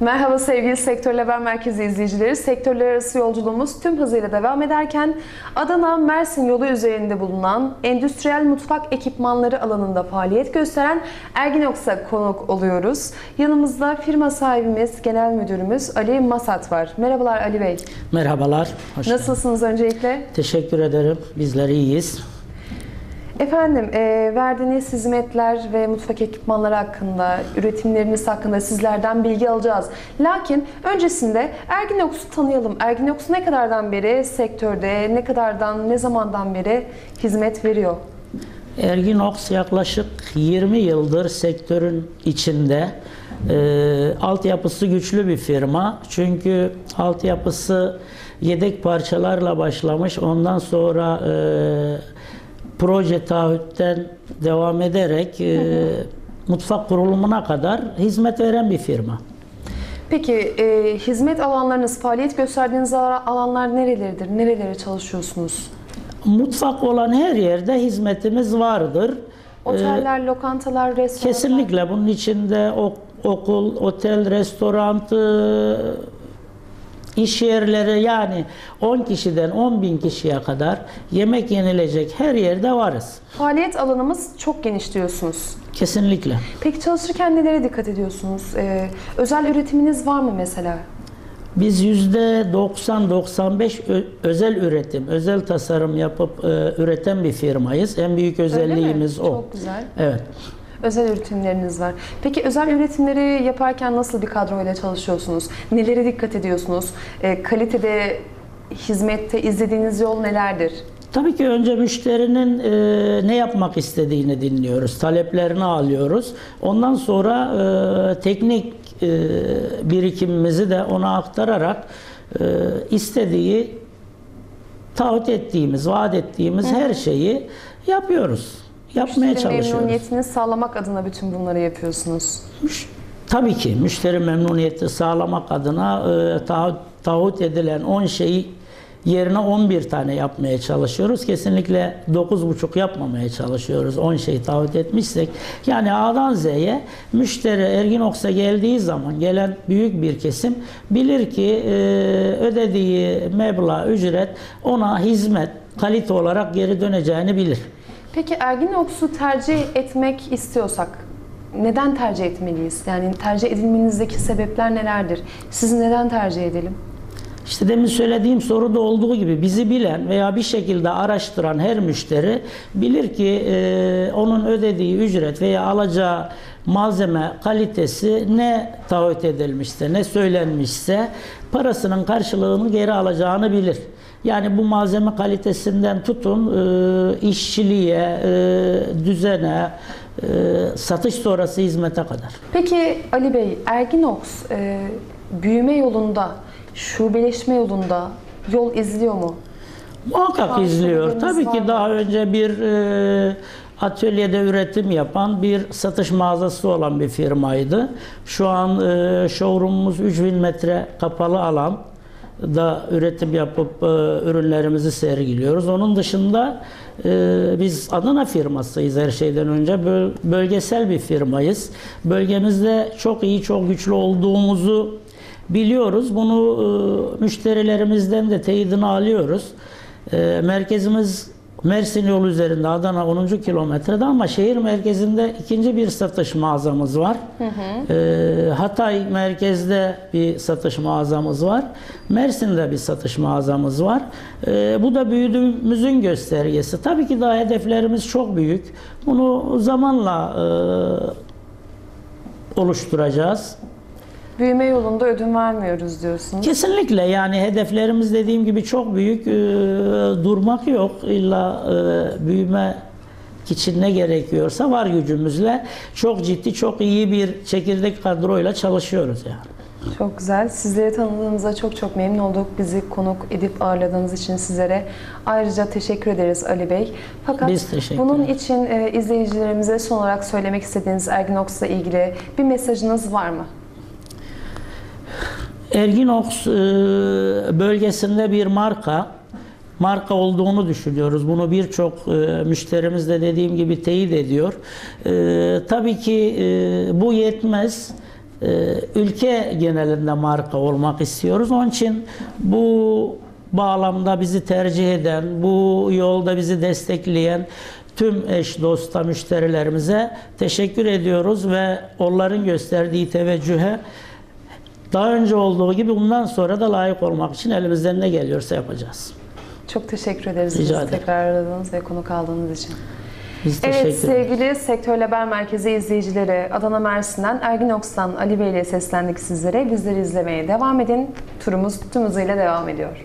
Merhaba sevgili Sektör Haber Merkezi izleyicileri. Sektörler arası yolculuğumuz tüm hızıyla devam ederken Adana Mersin yolu üzerinde bulunan endüstriyel mutfak ekipmanları alanında faaliyet gösteren Erginox'a konuk oluyoruz. Yanımızda firma sahibimiz, genel müdürümüz Ali Masat var. Merhabalar Ali Bey. Merhabalar. Hoş geldin. Nasılsınız öncelikle? Teşekkür ederim. Bizler iyiyiz. Efendim, e, verdiğiniz hizmetler ve mutfak ekipmanları hakkında, üretimleriniz hakkında sizlerden bilgi alacağız. Lakin öncesinde Erginox'u tanıyalım. Erginox ne kadardan beri sektörde, ne kadardan, ne zamandan beri hizmet veriyor? Erginox yaklaşık 20 yıldır sektörün içinde. E, altyapısı güçlü bir firma. Çünkü altyapısı yedek parçalarla başlamış. Ondan sonra e, proje taahhütten devam ederek e, mutfak kurulumuna kadar hizmet veren bir firma. Peki e, hizmet alanlarınız, faaliyet gösterdiğiniz alanlar nereleridir? Nerelere çalışıyorsunuz? Mutfak olan her yerde hizmetimiz vardır. Oteller, lokantalar, restoranlar? Kesinlikle bunun içinde ok- okul, otel, restoran, iş yerleri yani 10 kişiden 10 bin kişiye kadar yemek yenilecek her yerde varız. Faaliyet alanımız çok geniş diyorsunuz. Kesinlikle. Peki çalışırken nelere dikkat ediyorsunuz? Ee, özel üretiminiz var mı mesela? Biz %90-95 ö- özel üretim, özel tasarım yapıp e, üreten bir firmayız. En büyük Öyle mi? özelliğimiz o. Çok güzel. Evet. Özel üretimleriniz var. Peki özel üretimleri yaparken nasıl bir kadroyla çalışıyorsunuz? Nelere dikkat ediyorsunuz? Ee, kalitede, hizmette izlediğiniz yol nelerdir? Tabii ki önce müşterinin e, ne yapmak istediğini dinliyoruz, taleplerini alıyoruz. Ondan sonra e, teknik e, birikimimizi de ona aktararak e, istediği, taahhüt ettiğimiz, vaat ettiğimiz her şeyi yapıyoruz. Yapmaya Müşteri çalışıyoruz. memnuniyetini sağlamak adına bütün bunları yapıyorsunuz. Müş- Tabii ki müşteri memnuniyeti sağlamak adına e, taahhüt, taahhüt edilen 10 şeyi yerine 11 tane yapmaya çalışıyoruz. Kesinlikle 9,5 yapmamaya çalışıyoruz. 10 şey taahhüt etmişsek. Yani A'dan Z'ye müşteri Erginox'a geldiği zaman gelen büyük bir kesim bilir ki e, ödediği meblağ, ücret ona hizmet, kalite olarak geri döneceğini bilir. Peki Erginox'u tercih etmek istiyorsak neden tercih etmeliyiz? Yani tercih edilmenizdeki sebepler nelerdir? Sizi neden tercih edelim? İşte demin söylediğim soruda olduğu gibi bizi bilen veya bir şekilde araştıran her müşteri bilir ki e, onun ödediği ücret veya alacağı malzeme kalitesi ne taahhüt edilmişse, ne söylenmişse parasının karşılığını geri alacağını bilir. Yani bu malzeme kalitesinden tutun e, işçiliğe, e, düzene, e, satış sonrası hizmete kadar. Peki Ali Bey, Erginox e, büyüme yolunda, şubeleşme yolunda yol izliyor mu? Muhakkak Farklı izliyor. Tabii ki daha önce bir e, atölyede üretim yapan bir satış mağazası olan bir firmaydı. Şu an e, showroomumuz 3000 metre kapalı alan da üretim yapıp e, ürünlerimizi sergiliyoruz. Onun dışında e, biz Adana firmasıyız her şeyden önce. Böl- bölgesel bir firmayız. Bölgemizde çok iyi, çok güçlü olduğumuzu biliyoruz. Bunu e, müşterilerimizden de teyidini alıyoruz. E, merkezimiz Mersin yolu üzerinde Adana 10. kilometrede ama şehir merkezinde ikinci bir satış mağazamız var. E, Hatay merkezde bir satış mağazamız var. Mersin'de bir satış mağazamız var. E, bu da büyüdüğümüzün göstergesi. Tabii ki daha hedeflerimiz çok büyük. Bunu zamanla e, oluşturacağız. Büyüme yolunda ödün vermiyoruz diyorsunuz. Kesinlikle yani hedeflerimiz dediğim gibi çok büyük. Ee, durmak yok. İlla e, büyüme için ne gerekiyorsa var gücümüzle çok ciddi, çok iyi bir çekirdek kadroyla çalışıyoruz yani. Çok güzel. Sizleri tanıdığımıza çok çok memnun olduk. Bizi konuk edip ağırladığınız için sizlere ayrıca teşekkür ederiz Ali Bey. Fakat Biz teşekkür bunun için e, izleyicilerimize son olarak söylemek istediğiniz Erginox'la ilgili bir mesajınız var mı? Erginox e, bölgesinde bir marka marka olduğunu düşünüyoruz. Bunu birçok e, müşterimiz de dediğim gibi teyit ediyor. E, tabii ki bu yetmez. ülke genelinde marka olmak istiyoruz. Onun için bu bağlamda bizi tercih eden, bu yolda bizi destekleyen tüm eş dosta müşterilerimize teşekkür ediyoruz ve onların gösterdiği teveccühe daha önce olduğu gibi bundan sonra da layık olmak için elimizden ne geliyorsa yapacağız. Çok teşekkür ederiz Rica ederim. tekrar aradığınız ve konuk aldığınız için. Biz Evet sevgili Sektör Haber Merkezi izleyicileri Adana Mersin'den Ergin Oks'tan Ali Bey ile seslendik sizlere. Bizleri izlemeye devam edin. Turumuz tüm hızıyla devam ediyor.